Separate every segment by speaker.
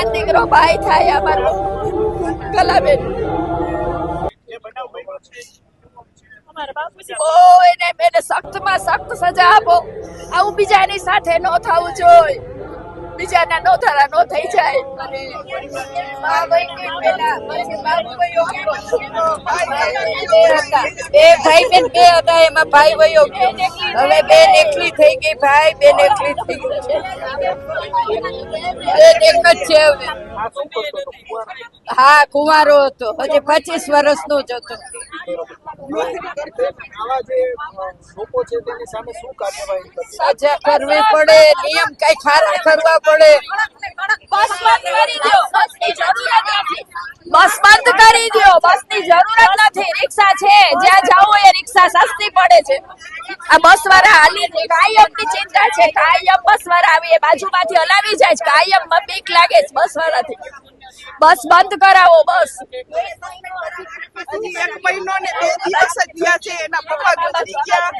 Speaker 1: આ દીકરો ભાઈ થાય અમારો કલાબેન એને સખ્તમાં સખ્ત સજા આપો. આવું બીજાની સાથે ન થવું જોઈએ. બીજાના નો ધારા નો થઈ જાય. અને. બે. ભાઈ બેન બે હતા એમાં ભાઈ વયો ગયો. હવે બેન એકલી થઈ ગઈ ભાઈ બેન એકલી થઈ ગઈ બેન એક જ છે હવે. હા કુંવારો હતો. હજી પચીસ વર્ષનો જ હતો. સજા કરવી પડે નિયમ કઈ ખારા કરવા પડે બસ બંધ કરી દો બસની જરૂરત નથી બસ બંધ કરી દો બસની જરૂરત નથી. રિક્ષા છે. જ્યાં જાવું એ રિક્ષા સસ્તી પડે છે. આ બસ વાળા હાલી છે કાયમની ચિંતા છે. કાયમ બસ વાળા આવી એ બાજુમાંથી હલાવી જાય છે. કાયમમાં બીક લાગે છે બસ વાળાથી. બસ બંધ કરાવો બસ.
Speaker 2: એક મહિનો ને છે એના પપ્પા ગુજરી ગયા.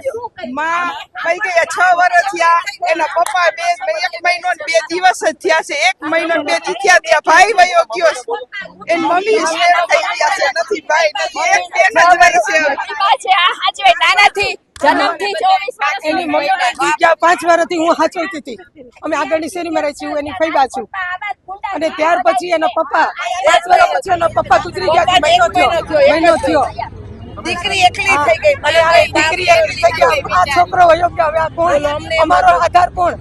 Speaker 2: માં થઈ ગયા છ વર્ષ થયા. એના પપ્પા બે એક મહિનો બે દિવસ જ થયા છે. એક મહિનો બે દી થયા ત્યાં ભાઈ વયો ગયો છે. એની મમ્મી શેર થઈ ગયા છે. નથી ભાઈ નથી. એક બેન જ રહી છે
Speaker 1: છે
Speaker 3: એની ગયા પાંચ વર્ષથી હું હતી. અમે આગળની શેરીમાં રહી છીએ એની ફૈબા છું. અને ત્યાર પછી એના પપ્પા પાંચ વર્ષ પછી એના પપ્પા ગુજરી ગયા છે મહિનો થયો. મહિનો થયો.
Speaker 2: દીકરી એકલી થઈ ગઈ
Speaker 3: અને દીકરી એકલી થઈ ગઈ. આ છોકરો વયો કે હવે આ કોણ? અમારો આધાર કોણ?